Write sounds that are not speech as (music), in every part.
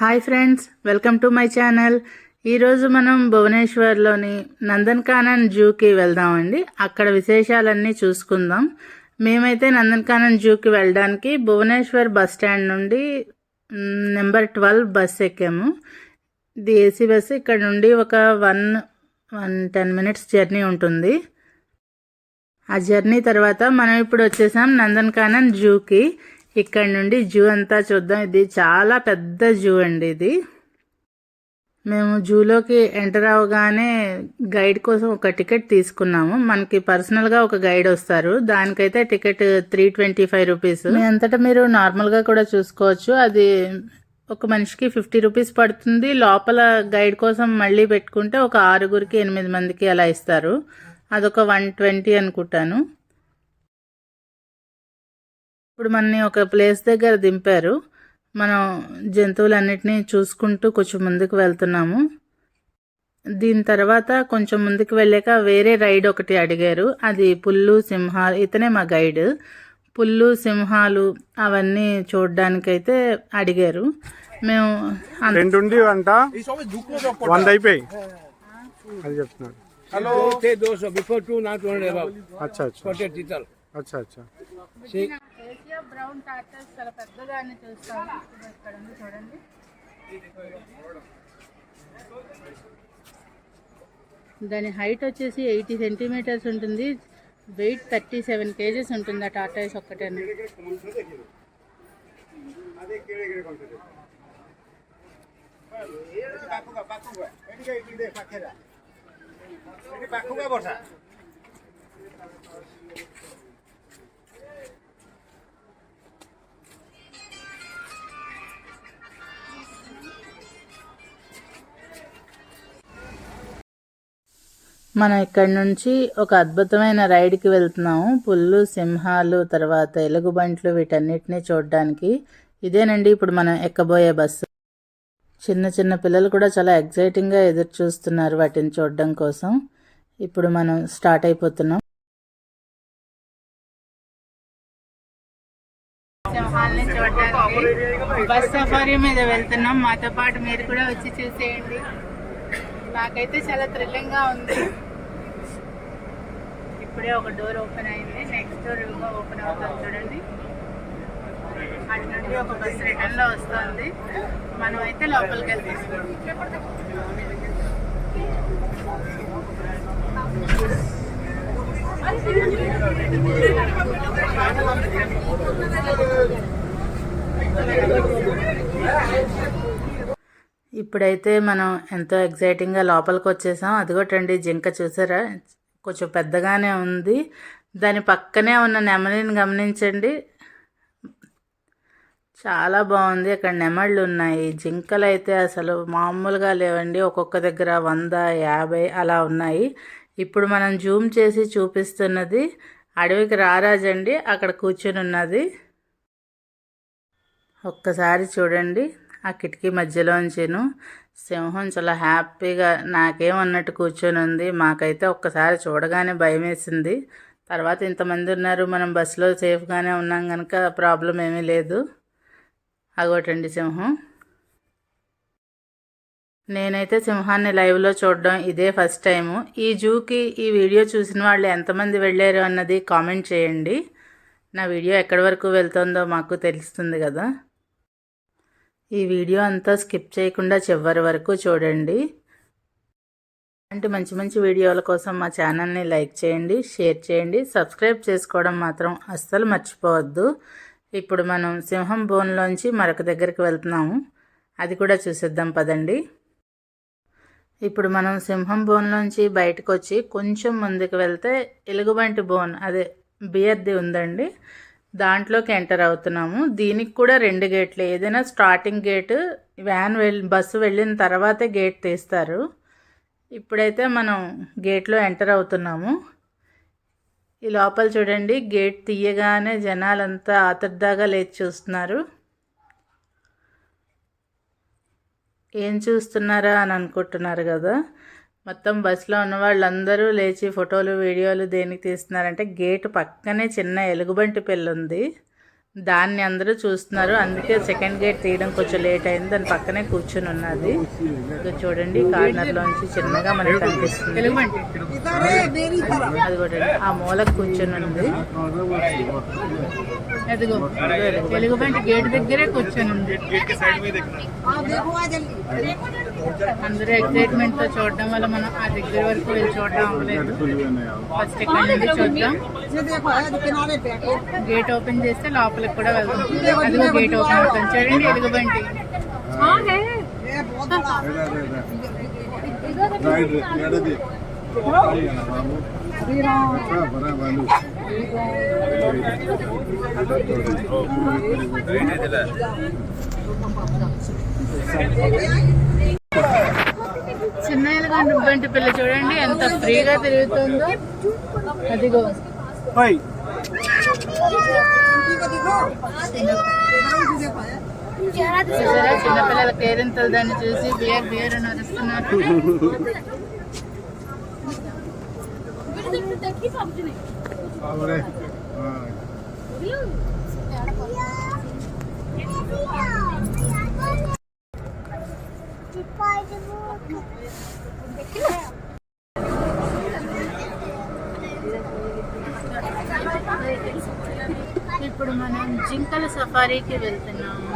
Hi friends welcome to my channel. ఈరోజు మనం భువనేశ్వర్లోని నందన్కానన్ జూకి వెళ్దామండి. అక్కడ విశేషాలన్నీ చూసుకుందాం. మేమైతే నందన్కానన్ జూకి వెళ్ళడానికి భువనేశ్వర్ బస్ స్టాండ్ నుండి నెంబర్ ట్వెల్వ్ బస్ ఎక్కాము. ఇది ఏసీ బస్సు ఇక్కడ నుండి ఒక one one ten minutes journey ఉంటుంది. ఆ జర్నీ తర్వాత మనం ఇప్పుడు వచ్చేసాం నందన్కానన్ జూకి. ఇక్కడ నుండి జూ అంతా చూద్దాం. ఇది చాలా పెద్ద జూ అండి ఇది. మేము జూలోకి ఎంటర్ అవగానే గైడ్ కోసం ఒక టికెట్ తీసుకున్నాము. మనకి పర్సనల్గా ఒక గైడ్ వస్తారు. దానికైతే ticket three twenty five rupees. మీ అంతటా మీరు నార్మల్గా కూడా చూసుకోవచ్చు. అది ఒక మనిషికి ఫిఫ్టీ రూపీస్ పడుతుంది. లోపల గైడ్ కోసం మళ్ళీ పెట్టుకుంటే ఒక ఆరుగురికి ఎనిమిది మందికి అలా ఇస్తారు. అదొక వన్ ట్వంటీ అనుకుంటాను. ఇప్పుడు మనని ఒక ప్లేస్ దగ్గర దింపారు. మనం జంతువులన్నిటినీ చూసుకుంటూ కొంచెం ముందుకు వెళ్తున్నాము. దీని తర్వాత కొంచెం ముందుకు వెళ్ళాక వేరే రైడ్ ఒకటి అడిగారు. అది పుల్లు సింహాలు ఇతనే మా గైడ్. పుల్లు సింహాలు అవన్నీ చూడడానికైతే అడిగారు. మేము అయిపోయి హలో. బిఫోర్ నాట్ అచ్చా అచ్చా. అచ్చా అచ్చా. బ్రౌన్ టార్టస్ చాలా పెద్దదాన్ని చూస్తాను ఇక్కడ ఉంది చూడండి. దాని హైట్ వచ్చేసి ఎయిటీ సెంటీమీటర్స్ ఉంటుంది. వెయిట్ థర్టీ సెవెన్ కేజెస్ ఉంటుంది ఆ టాటాయిస్ ఒక్కటే మనం ఇక్కడ నుంచి ఒక అద్భుతమైన రైడ్కి వెళ్తున్నాము. పుల్లు సింహాలు తర్వాత ఎలుగుబంట్లు వీటన్నిటిని చూడడానికి. ఇదేనండి ఇప్పుడు మనం ఎక్కబోయే బస్సు చిన్న చిన్న పిల్లలు కూడా చాలా ఎగ్జైటింగ్గా ఎదురు చూస్తున్నారు వాటిని చూడడం కోసం. ఇప్పుడు మనం స్టార్ట్ అయిపోతున్నాం. సింహాలని చూడడానికి. బస్ సఫారీ మీద వెళ్తున్నాం. మాతో పాటు మీరు కూడా వచ్చి చూసేయండి. నాకైతే చాలా థ్రిల్లింగ్గా ఉంది. ఇప్పుడే ఒక డోర్ ఓపెన్ అయింది. నెక్స్ట్ డోర్ ఓపెన్ అవుతుంది చూడండి. అటు నుండి ఒక బస్ రిటర్న్లో వస్తుంది. మనం అయితే లోపలికి వెళ్తాం ఇప్పుడైతే మనం ఎంతో ఎగ్జైటింగ్గా లోపలికి వచ్చేసాం. అదిగోటండి జింక చూసారా? కొంచెం పెద్దగానే ఉంది. దాని పక్కనే ఉన్న నెమలిని గమనించండి. చాలా బాగుంది. అక్కడ నెమళ్ళు ఉన్నాయి. జింకలు అయితే అసలు మామూలుగా లేవండి. ఒక్కొక్క దగ్గర వంద యాభై అలా ఉన్నాయి. ఇప్పుడు మనం జూమ్ చేసి చూపిస్తున్నది అడవికి రారాజండి. అక్కడ కూర్చొని ఉన్నది. ఒక్కసారి చూడండి. ఆ కిటికీ మధ్యలోంచిను. సింహం చాలా హ్యాపీగా నాకేమన్నట్టు కూర్చొని ఉంది. మాకైతే ఒక్కసారి చూడగానే భయం వేసింది తర్వాత ఇంతమంది ఉన్నారు మనం బస్సులో సేఫ్గానే ఉన్నాం కనుక ప్రాబ్లం ఏమీ లేదు. అగోటండి సింహం. నేనైతే సింహాన్ని లైవ్లో చూడడం ఇదే ఫస్ట్ టైము. ఈ జూకి ఈ వీడియో చూసిన వాళ్ళు ఎంతమంది వెళ్ళారు అన్నది కామెంట్ చేయండి. నా వీడియో ఎక్కడి వరకు వెళ్తుందో మాకు తెలుస్తుంది కదా. ఈ వీడియో అంతా స్కిప్ చేయకుండా చివరి వరకు చూడండి. అంటే మంచి మంచి వీడియోల కోసం మా ఛానల్ని లైక్ చేయండి షేర్ చేయండి. సబ్స్క్రైబ్ చేసుకోవడం మాత్రం అస్సలు మర్చిపోవద్దు. ఇప్పుడు మనం సింహం బోన్లోంచి మరొక దగ్గరికి వెళ్తున్నాము. అది కూడా చూసేద్దాం పదండి. ఇప్పుడు మనం సింహం బోన్లోంచి బయటకు వచ్చి కొంచెం ముందుకు వెళ్తే ఎలుగుబంటి బోన్ అదే బియర్ది ఉందండి. దాంట్లోకి ఎంటర్ అవుతున్నాము. దీనికి కూడా రెండు గేట్లు. ఏదైనా స్టార్టింగ్ గేటు వ్యాన్ వెళ్ళి బస్సు వెళ్ళిన తర్వాతే గేట్ తీస్తారు. ఇప్పుడైతే మనం గేట్లో ఎంటర్ అవుతున్నాము. ఈ లోపల చూడండి గేట్ తీయగానే జనాలంతా ఆతర్దాగా లేచి చూస్తున్నారు. ఏం చూస్తున్నారా అని అనుకుంటున్నారు కదా. మొత్తం బస్సులో ఉన్న వాళ్ళందరూ లేచి ఫోటోలు వీడియోలు దేనికి తీస్తున్నారంటే గేటు పక్కనే చిన్న ఎలుగుబంటి పిల్ల ఉంది దాన్ని అందరూ చూస్తున్నారు. అందుకే సెకండ్ గేట్ తీయడం కొంచెం లేట్ అయింది. దాని పక్కనే కూర్చుని ఉన్నది. చూడండి కార్నర్ లోంచి చిన్నగా మనకి కనిపిస్తుంది. అది కూడా ఆ మూలకు కూర్చుని ఉంది. అదిగో గేట్ దగ్గరే కూర్చొని ఉంది. అందరూ ఎక్సైట్మెంట్తో చూడడం వల్ల మనం ఆ దగ్గర వరకు వెళ్ళి చూడడం అవ్వలేదు. ఫస్ట్ ఇక్కడ నుండి చూద్దాం. గేట్ ఓపెన్ చేస్తే లోపల లోపలికి కూడా వెళ్తాం అదిగో గేట్ ఓపెన్ అవుతుంది. చూడండి ఎలుగుబంటి చిన్న ఎలుగుబంటి పిల్ల చూడండి ఎంత ఫ్రీగా తిరుగుతుందో. అదిగో. చూసారా చిన్నపిల్లల కేరింతలు దాన్ని చూసి బియర్ బియర్ అని అరుస్తున్నారు ఇప్పుడు మనం జింకల సఫారీకి వెళ్తున్నాము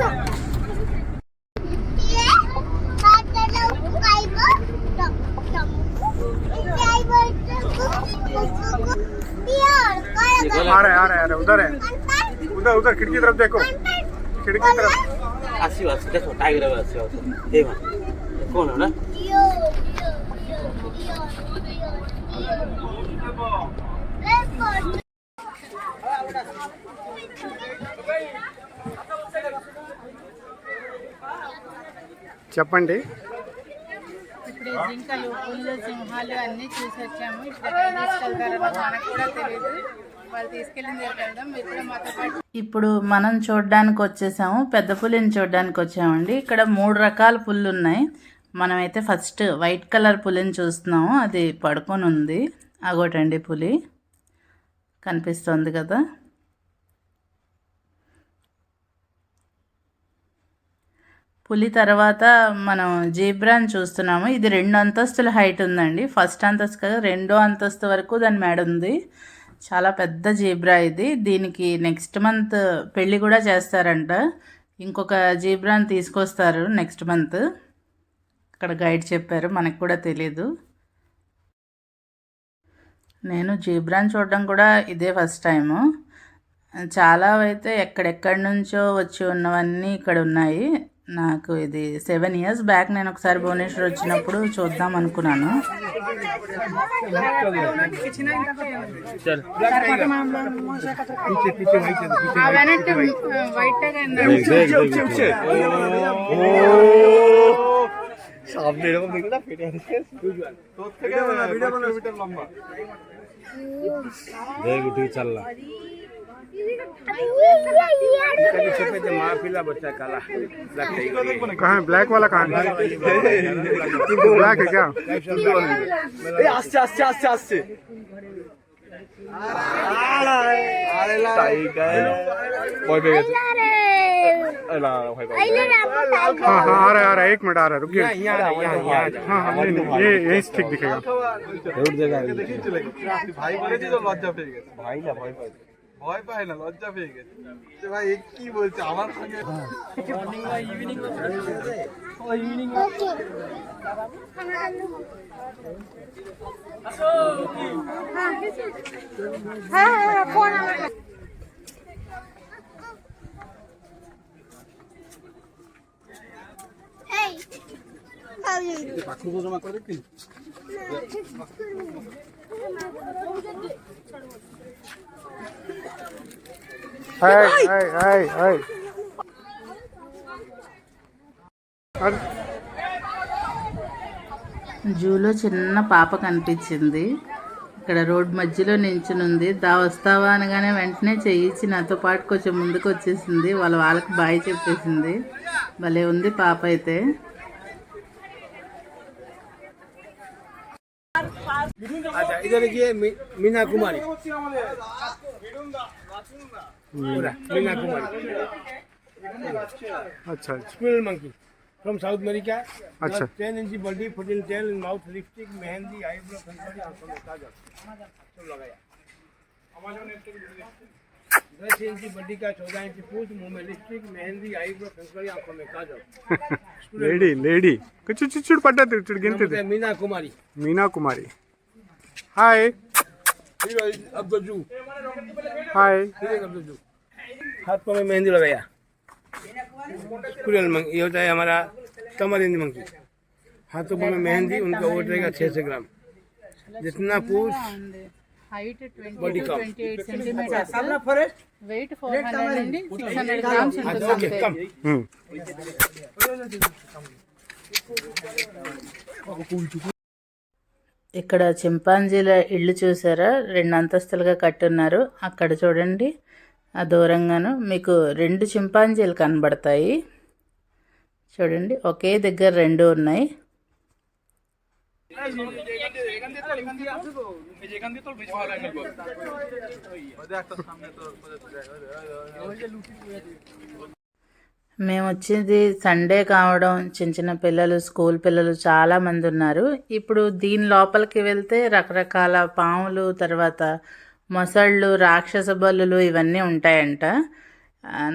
आ उधर है उधर उधर खिड़की तरफ देखो खिड़की तरफ अच्छी बात देखो टाइगर है अच्छी बात ये बात कौन है ना చెప్పండి ఇప్పుడు జింకలు పుల్లు సింహాలు అన్నీ చూసి వచ్చాము ఇక్కడ తీసుకెళ్తారో మనకు కూడా తెలియదు వాళ్ళు వెళ్దాం మీరు కూడా మాతో పాటు ఇప్పుడు మనం చూడడానికి వచ్చేసాము. పెద్ద పులిని చూడడానికి వచ్చామండి. ఇక్కడ మూడు రకాల పుల్లు ఉన్నాయి మనమైతే ఫస్ట్ వైట్ కలర్ పులిని చూస్తున్నాము. అది పడుకొని ఉంది. అగోటండి పులి. కనిపిస్తుంది కదా. పులి తర్వాత మనం జీబ్రాని చూస్తున్నాము. ఇది రెండు అంతస్తుల హైట్ ఉందండి. ఫస్ట్ అంతస్తు కదా రెండో అంతస్తు వరకు దాని మేడ ఉంది. చాలా పెద్ద జీబ్రా ఇది. దీనికి నెక్స్ట్ మంత్ పెళ్ళి కూడా చేస్తారంట. ఇంకొక జీబ్రాని తీసుకొస్తారు నెక్స్ట్ మంత్. అక్కడ గైడ్ చెప్పారు మనకు కూడా తెలీదు. నేను జీబ్రాని చూడడం కూడా ఇదే ఫస్ట్ టైము. చాలా అయితే ఎక్కడెక్కడి నుంచో వచ్చి ఉన్నవన్నీ ఇక్కడ ఉన్నాయి. నాకు ఇది సెవెన్ ఇయర్స్ బ్యాక్ నేను ఒకసారి భువనేశ్వర్ వచ్చినప్పుడు చూద్దాం అనుకున్నాను कहा है? ब्लैक वाला कहा है? ब्लैक है क्या? हाँ हाँ आ रहा है आ रहा है एक मिनट आ रहा है हाँ हाँ नहीं नहीं ये यही ठीक दिखेगा। भाई भाई ना ভয় পায় না লজ্জা পেয়ে গেছে ভাই এ কি বলছে আমার সঙ্গে পাখুর জমা করে কি జూలో చిన్న పాప కనిపించింది. ఇక్కడ రోడ్ మధ్యలో నించుని ఉంది దా వస్తావా అనగానే వెంటనే చెయ్యిచ్చి నాతో పాటు కొంచెం ముందుకు వచ్చేసింది వాళ్ళ వాళ్ళకి బాయ్ చెప్పేసింది. భలే ఉంది పాప అయితే. अच्छा इधर देखिए (laughs) मीना कुमारी। मीना कुमारी। अच्छा school monkey from South America अच्छा। Ten inch body foot in tail mouth lipstick mehndi eyebrow facial आँखों में काजल सब लगाया। हमारे ने दस इंची बॉडी का चौदह इंची पूछ मुँह में लिपस्टिक मेहंदी आईब्रो फेशियल आँखों में काजल लेडी लेडी कुछ चिड़चिड़ पटा चिड़ गिनते थे। मीना कुमारी। मीना कुमारी। हाय हाय हाथ पाँव मेहंदी लगाया कुरियल मंकी ये होता है हमारा तमरिंदी मंकी हाथों पाँव में मेहंदी उनका वोट रहेगा छः सौ ग्राम जितना पूछ बॉडी का ఇక్కడ చింపాంజీల ఇల్లు చూసారా? రెండు అంతస్తులుగా కట్టున్నారు. అక్కడ చూడండి. ఆ దూరంగాను మీకు రెండు చింపాంజీలు కనబడతాయి. చూడండి. ఒకే దగ్గర రెండు ఉన్నాయి. మేము వచ్చింది సండే కావడం చిన్న చిన్న పిల్లలు స్కూల్ పిల్లలు చాలా మంది ఉన్నారు. ఇప్పుడు దీని లోపలికి వెళ్తే రకరకాల పాములు తర్వాత మొసళ్ళు రాక్షస బల్లులు ఇవన్నీ ఉంటాయంట.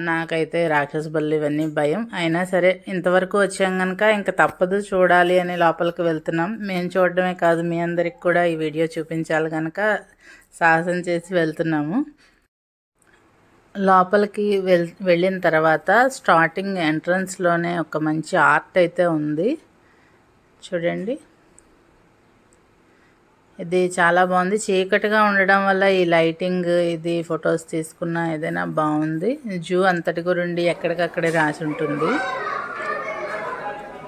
నాకైతే రాక్షస బల్లు ఇవన్నీ భయం. అయినా సరే ఇంతవరకు వచ్చాం కనుక ఇంకా తప్పదు చూడాలి అని లోపలికి వెళ్తున్నాం. మేము చూడడమే కాదు మీ అందరికి కూడా ఈ వీడియో చూపించాలి కనుక సాహసం చేసి వెళ్తున్నాము. లోపలికి వెల్ వెళ్ళిన తర్వాత స్టార్టింగ్ ఎంట్రన్స్లోనే ఒక మంచి ఆర్ట్ అయితే ఉంది. చూడండి. ఇది చాలా బాగుంది. చీకటిగా ఉండడం వల్ల ఈ లైటింగ్ ఇది ఫొటోస్ తీసుకున్న ఏదైనా బాగుంది. జూ అంతటి గురుండి ఎక్కడికక్కడే రాసి ఉంటుంది.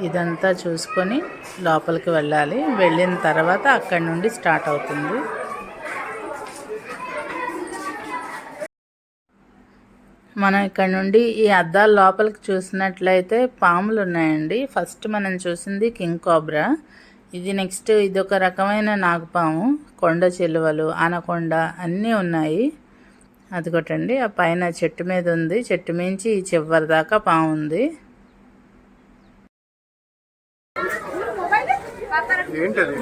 ఇదంతా చూసుకొని లోపలికి వెళ్ళాలి. వెళ్ళిన తర్వాత అక్కడి నుండి స్టార్ట్ అవుతుంది. మనం ఇక్కడ నుండి ఈ అద్దాల లోపలికి చూసినట్లయితే పాములు ఉన్నాయండి. ఫస్ట్ మనం చూసింది కింగ్ కోబ్రా ఇది నెక్స్ట్ ఇది ఒక రకమైన నాగపాము కొండ చిలువలు ఆనకొండ అన్నీ ఉన్నాయి. అదిగోటండి ఆ పైన చెట్టు మీద ఉంది. చెట్టు మించి ఈ చివరి దాకా పాము ఉంది. ఏంటది?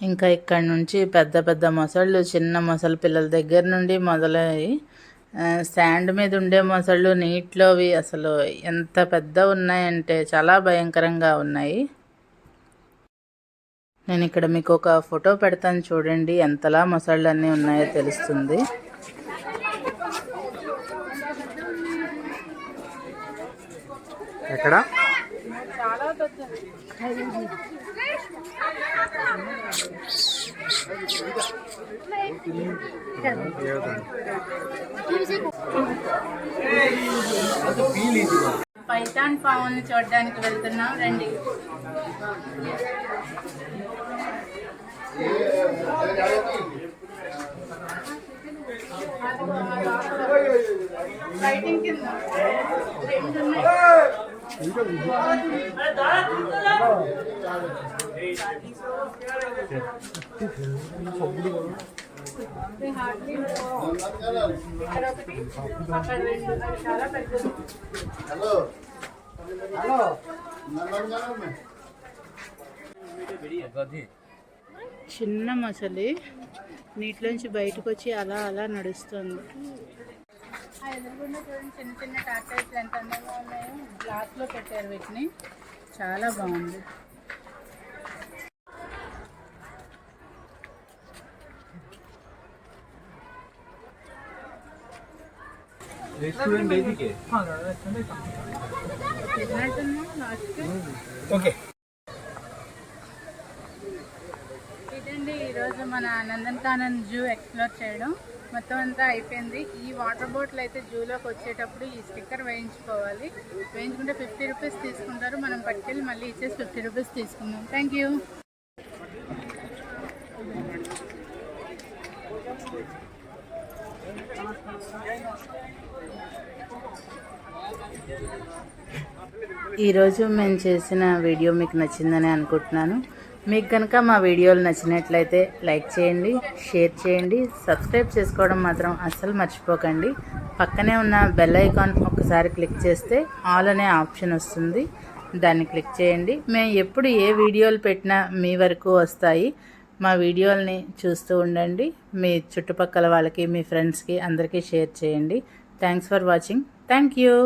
ఇంకా ఇక్కడ నుంచి పెద్ద పెద్ద మొసళ్ళు చిన్న మొసలి పిల్లల దగ్గర నుండి మొదలై ఆ, శాండ్ మీద ఉండే మొసళ్ళు నీటిలోవి అసలు ఎంత పెద్ద ఉన్నాయంటే చాలా భయంకరంగా ఉన్నాయి. నేను ఇక్కడ మీకు ఒక ఫోటో పెడతాను చూడండి ఎంతలా మొసళ్ళు అన్నీ ఉన్నాయో తెలుస్తుంది. ఎక్కడ? పైథాన్ పాముని చూడడానికి వెళ్తున్నాం రండి లైటింగ్ కింద రెండు ఉన్నాయి. ఇక్కడ ఒకటి చిన్న మొసలి నీటిలోంచి బయటకు వచ్చి అలా అలా నడుస్తుంది. ఆ ఎదురుగుండా చూడండి చిన్న చిన్న టాటాస్ ఎంత అందంగా ఉన్నాయో. గ్లాస్లో పెట్టారు వీటిని. చాలా బాగుంది. లాస్ట్కి ओके ఇదండి ఈరోజు మన నందనకానన్ జూ ఎక్స్ప్లోర్ చేయడం. మొత్తం అంతా అయిపోయింది. ఈ వాటర్ బాటిల్ అయితే జూలోకి వచ్చేటప్పుడు ఈ స్టిక్కర్ వేయించుకోవాలి. వేయించుకుంటే ఫిఫ్టీ రూపీస్ తీసుకుంటారు. మనం పట్టుకెళ్ళి మళ్ళీ ఇచ్చేసి ఫిఫ్టీ రూపీస్ తీసుకుందాం. థ్యాంక్ యూ ఈరోజు మేము చేసిన వీడియో మీకు నచ్చిందని అనుకుంటున్నాను. మీకు కనుక మా వీడియోలు నచ్చినట్లయితే లైక్ చేయండి షేర్ చేయండి సబ్స్క్రైబ్ చేసుకోవడం మాత్రం అస్సలు మర్చిపోకండి. పక్కనే ఉన్న బెల్ ఐకాన్ ఒకసారి క్లిక్ చేస్తే ఆల్ అనే ఆప్షన్ వస్తుంది. దాన్ని క్లిక్ చేయండి. మేము ఎప్పుడు ఏ వీడియోలు పెట్టినా మీ వరకు వస్తాయి. మా వీడియోల్ని చూస్తూ ఉండండి. మీ చుట్టుపక్కల వాళ్ళకి మీ ఫ్రెండ్స్కి అందరికీ షేర్ చేయండి. Thanks for watching. Thank you.